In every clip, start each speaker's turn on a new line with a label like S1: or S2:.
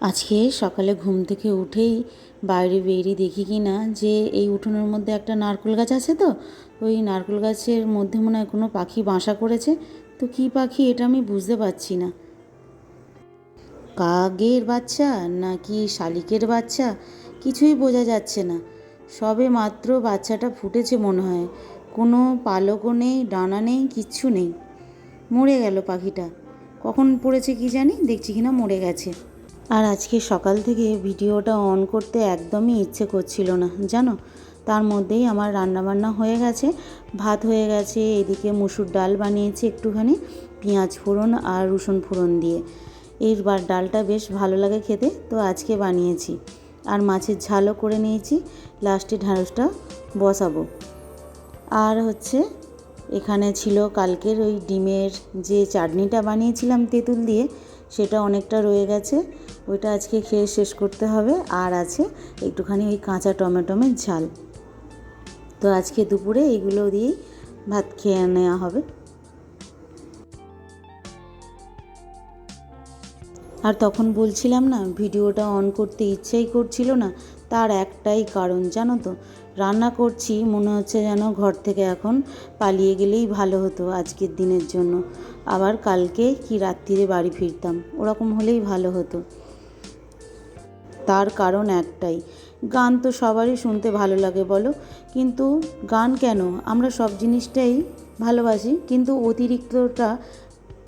S1: আজকে সকালে ঘুম থেকে উঠেই বাইরে বেরিয়ে দেখি কি না যে এই উঠোনের মধ্যে একটা নারকেল গাছ আছে তো, ওই নারকেল গাছের মধ্যে মনে হয় কোনো পাখি বাসা করেছে। তো কী পাখি এটা আমি বুঝতে পারছি না। কাকের বাচ্চা নাকি শালিকের বাচ্চা? কিছুই বোঝা যাচ্ছে না। সবে মাত্র বাচ্চাটা ফুটেছে মনে হয়। কোনো পালকও নেই, ডানা নেই, কিচ্ছু নেই। মরে গেল পাখিটা। কখন পড়েছে কি জানি? দেখছি কিনা মরে গেছে। আর আজকে সকাল থেকে ভিডিওটা অন করতে একদমই ইচ্ছে করছিল না, জানো? তার মধ্যেই আমার রান্নাবান্না হয়ে গেছে, ভাত হয়ে গেছে, এদিকে মুসুর ডাল বানিয়েছি একটুখানি, পেঁয়াজ ফোড়ন আর রসুন ফোড়ন দিয়ে। এই বা- ডালটা বেশ ভালো লাগে খেতে, তো আজকে বানিয়েছি। আর মাছের ঝালও করে নিয়েছি, লাস্টে ঢ্যাঁড়সটা বসাবো। আর হচ্ছে, এখানে ছিল কালকের ওই ডিমের যে চাটনিটা বানিয়েছিলাম তেঁতুল দিয়ে সেটা অনেকটা রয়ে গেছে। ওইটা আজকে খেয়ে শেষ করতে হবে। আর আছে একটুখানি ওই কাঁচা টমেটোমের ঝাল। তো আজকে দুপুরে এগুলো দিয়েই ভাত খেয়ে নেওয়া হবে। আর তখন বলছিলাম না, ভিডিওটা অন করতে ইচ্ছাই করছিল না। তার একটাই কারণ, জানো তো, রান্না করছি, মনে হচ্ছে যেন ঘর থেকে এখন পালিয়ে গেলেই ভালো হতো আজকের দিনের জন্য। আবার কালকে কি রাত্রিরে বাড়ি ফিরতাম? ওরকম হলেই ভালো হতো। তার কারণ একটাই, গান তো সবারই শুনতে ভালো লাগে বলো। কিন্তু গান কেন? আমরা সব জিনিসটাই ভালোবাসি, কিন্তু অতিরিক্তটা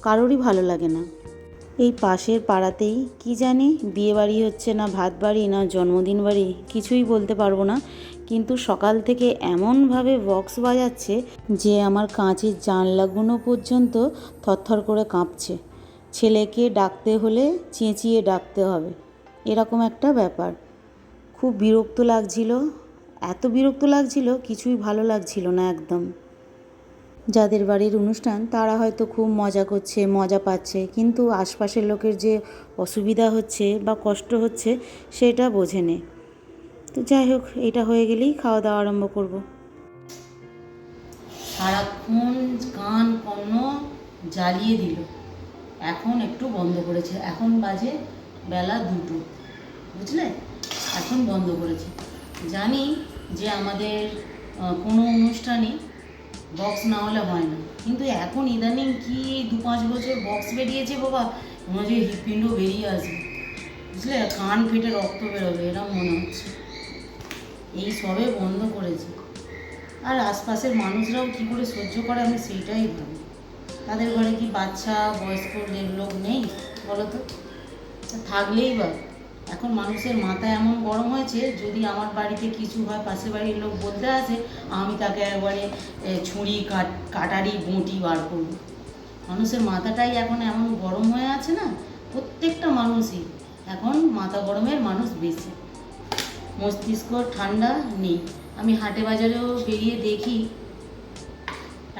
S1: কারোরই ভালো লাগে না। এই পাশের পাড়াতেই কি জানি বিয়ে বাড়ি হচ্ছে না ভাত বাড়ি না জন্মদিন বাড়ি কিছুই বলতে পারব না। কিন্তু সকাল থেকে এমনভাবে বক্স বাজাচ্ছে যে আমার কাঁচের জানলাগুলো পর্যন্ত থরথর করে কাঁপছে। ছেলেকে ডাকতে হলে চেঁচিয়ে ডাকতে হবে, এরকম একটা ব্যাপার। খুব বিরক্ত লাগছিল, এত বিরক্ত লাগছিল, কিছুই ভালো লাগছিল না একদম। যাদের বাড়ির অনুষ্ঠান, তারা হয়তো খুব মজা করছে, মজা পাচ্ছে। কিন্তু আশপাশের লোকের যে অসুবিধা হচ্ছে বা কষ্ট হচ্ছে, সেটা বোঝে নে। তো যাই হোক, এটা হয়ে গেলেই খাওয়া দাওয়া আরম্ভ করব। সারাক্ষণ কান কর্ণ জ্বালিয়ে দিল। এখন একটু বন্ধ করেছে। এখন বাজে বেলা দুটো। বুঝলে? এখন বন্ধ করেছে। জানি যে আমাদের কোনো অনুষ্ঠানই বক্স না হলে হয় না। কিন্তু এখন ইদানিং কি দু পাঁচ বছর বক্স বেরিয়েছে বাবা? মনে হচ্ছে হৃৎপিণ্ড বেরিয়ে আসবে। বুঝলে? কান ফেটে রক্ত বেরোবে এরকম মনে হচ্ছে। এই সবে বন্ধ করেছে। আর আশপাশের মানুষরাও কি করে সহ্য করে আমি সেইটাই ভাবি। তাদের ঘরে কি বাচ্চা, বয়স্ক লোক নেই বলো তা থাকলেই বা এখন মানুষের মাথা এমন গরম হয়েছে, যদি আমার বাড়িতে কিছু হয়, পাশের বাড়ির লোক বলতে আসে, আমি তাকে একবারে ছুরি, কাট, কাটারি, বঁটি বার করব। মানুষের মাথাটাই এখন এমন গরম হয়ে আছে না, প্রত্যেকটা মানুষই। এখন মাথা গরমের মানুষ বেশি। মস্তিষ্ক ঠান্ডা নেই। আমি হাটে বাজারেও বেরিয়ে দেখি,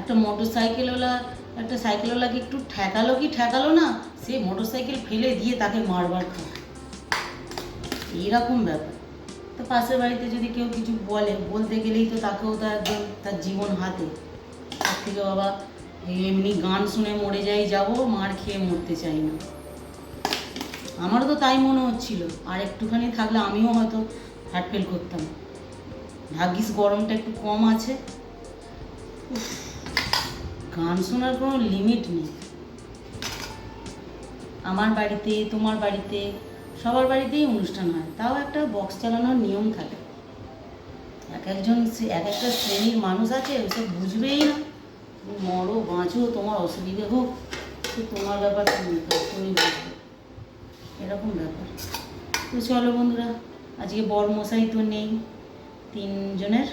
S1: একটা মোটর সাইকেলওয়ালা একটা সাইকেলওয়ালাকে একটু ঠেকালো কি ঠেকালো না, সে মোটর সাইকেল ফেলে দিয়ে তাকে মারবার খায়। এইরকম ব্যাপার। তো পাশের বাড়িতে যদি কেউ কিছু বলে, বলতে গেলেই তো তাকেও তো একদম তার জীবন হাতে। তার থেকে বাবা এমনি গান শুনে মরে যাই, যাব, মার খেয়ে মরতে চাই না। আমারও তো তাই মনে হচ্ছিল। আর একটুখানি থাকলে আমিও হয়তো হার্ট ফেল করতাম। ভাগ্যিস গরমটা একটু কম আছে। গান শোনার কোনো লিমিট নেই। আমার বাড়িতে, তোমার বাড়িতে সবার বাড়িতেই অনুষ্ঠান হয়। তাও একটা বক্স চালানোর নিয়ম থাকে। এক একজন এক একটা শ্রেণির মানুষ আছে ওসব বুঝবেই না। তুমি মরো, বাঁচো, তোমার অসুবিধে হোক, সে তোমার ব্যাপার তুমি তুমি বুঝবে। এরকম ব্যাপার। তো চলো বন্ধুরা, আজকে বর মশাই তো নেই। তিনজনের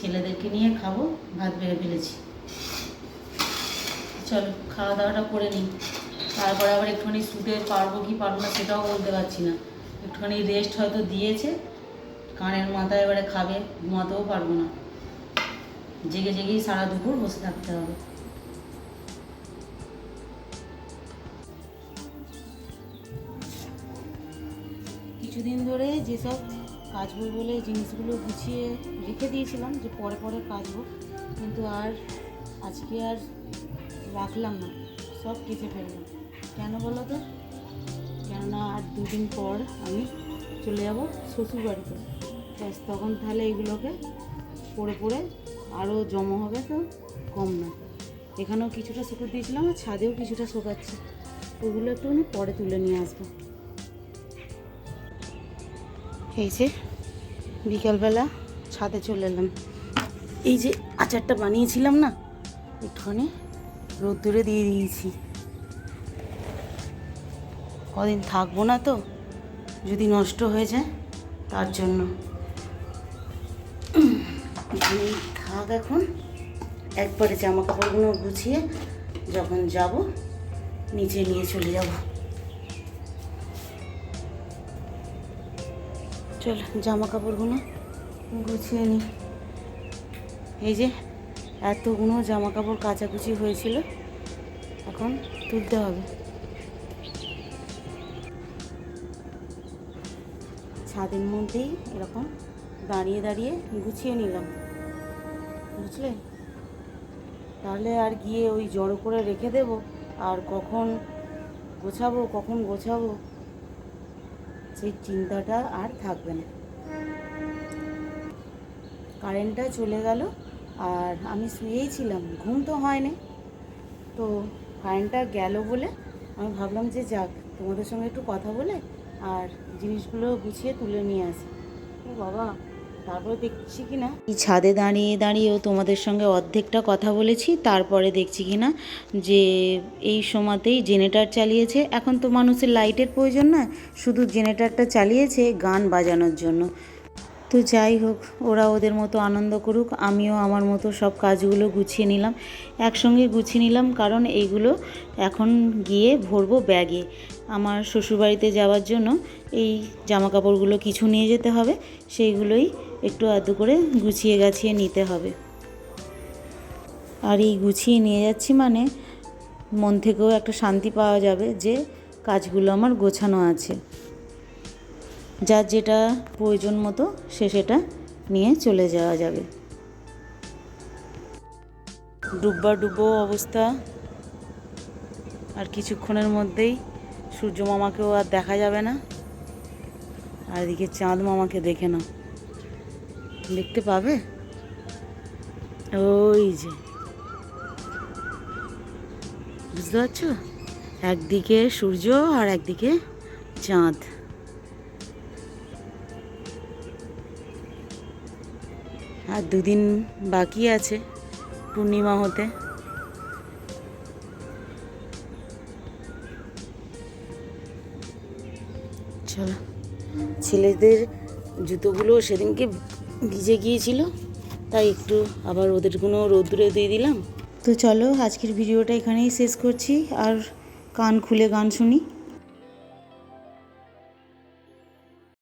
S1: ছেলেদেরকে নিয়ে খাব, ভাত বেড়ে ফেলেছি। চলো, খাওয়া দাওয়াটা করে নিই। তারপরে আবার একটুখানি শুতে পারব কি পারব না সেটাও বলতে পারছি না। একটুখানি রেস্ট হয়তো দিয়েছে, কানের মাথায় এবারে খাবে, ঘুমাতেও পারব না। জেগে জেগেই সারা দুপুর বসে থাকতে হবে। কিছুদিন ধরে যেসব কাচবো বলে জিনিসগুলো গুছিয়ে রেখে দিয়েছিলাম যে পরে পরে কাচবো কিন্তু আর আজকে আর রাখলাম না, সব কেচে ফেললাম। কেন বলো তো? কেননা আর দুদিন পর আমি চলে যাব শ্বশুর বাড়িতে ব্যাস, তখন তাহলে এইগুলোকে পড়ে পড়ে আরও জমা হবে তো কম না। এখানেও কিছুটা শুকো দিয়েছিলাম আর ছাদেও কিছুটা শুকাচ্ছে। ওগুলো একটু আমি পরে তুলে নিয়ে আসব। এই যে বিকালবেলা ছাদে চলে এলাম। এই যে আচারটা বানিয়েছিলাম না, একটুখানি রোদ্দুরে দিয়ে দিয়েছি। কদিন থাকব না তো, যদি নষ্ট হয়ে যায়, তার জন্য। থাক এখন, একবারে জামা কাপড়গুলো গুছিয়ে যখন যাব, নিচে নিয়ে চলে যাব। চল জামা কাপড়গুলো গুছিয়ে নিই এই যে, এতগুলো জামা কাপড় কাচাকুচি হয়েছিল, এখন তুলতে হবে। ছাদের মধ্যেই এরকম দাঁড়িয়ে দাঁড়িয়ে গুছিয়ে নিলাম। বুঝলে? তাহলে আর গিয়ে ওই জড়ো করে রেখে দেব, আর কখন গোছাবো কখন গোছাবো সেই চিন্তাটা আর থাকবে না। কারেন্টটা চলে গেল, আর আমি শুয়েই ছিলাম, ঘুম তো হয়নি। তো কারেন্টটা গেল বলে আমি ভাবলাম যে যাক, তোমাদের সঙ্গে একটু কথা বলে আর জিনিসগুলো গুছিয়ে তুলে নিয়ে আসি। বাবা, তারপরে দেখছি কি না এই ছাদে দাঁড়িয়ে দাঁড়িয়েও তোমাদের সঙ্গে অর্ধেকটা কথা বলেছি, তারপরে দেখছি কি না যে এই সময়তেই জেনেটার চালিয়েছে। এখন তো মানুষের লাইটের প্রয়োজন না, শুধু জেনেটারটা চালিয়েছে গান বাজানোর জন্য। তো যাই হোক, ওরা ওদের মতো আনন্দ করুক, আমিও আমার মতো সব কাজগুলো গুছিয়ে নিলাম, একসঙ্গে গুছিয়ে নিলাম, কারণ এইগুলো এখন গিয়ে ভরবো ব্যাগে। আমার শ্বশুরবাড়িতে যাওয়ার জন্য এই জামা কাপড়গুলো কিছু নিয়ে যেতে হবে, সেইগুলোই একটু আধটু করে গুছিয়ে গাছিয়ে নিতে হবে। আর এই গুছিয়ে নিয়ে যাচ্ছি মানে মন থেকেও একটা শান্তি পাওয়া যাবে যে কাজগুলো আমার গোছানো আছে। যার যেটা প্রয়োজন মতো সে সেটা নিয়ে চলে যাওয়া যাবে। ডুব্বা ডুব্বো অবস্থা। আর কিছুক্ষণের মধ্যেই সূর্য মামাকেও আর দেখা যাবে না। আর এদিকে চাঁদ মামাকে দেখে নাও। দেখতে পাবে? ওই যে। বুঝতে পারছ? একদিকে সূর্য আর একদিকে চাঁদ। আর দুদিন বাকি আছে পূর্ণিমা হতে। চলো। ছেলেদের জুতোগুলো সেদিনকে ভিজে গিয়েছিল, তাই একটু আবার ওদের কোনো রোদ্দুরে দিয়ে দিলাম। তো চলো, আজকের ভিডিওটা এখানেই শেষ করছি, আর কান খুলে গান শুনি।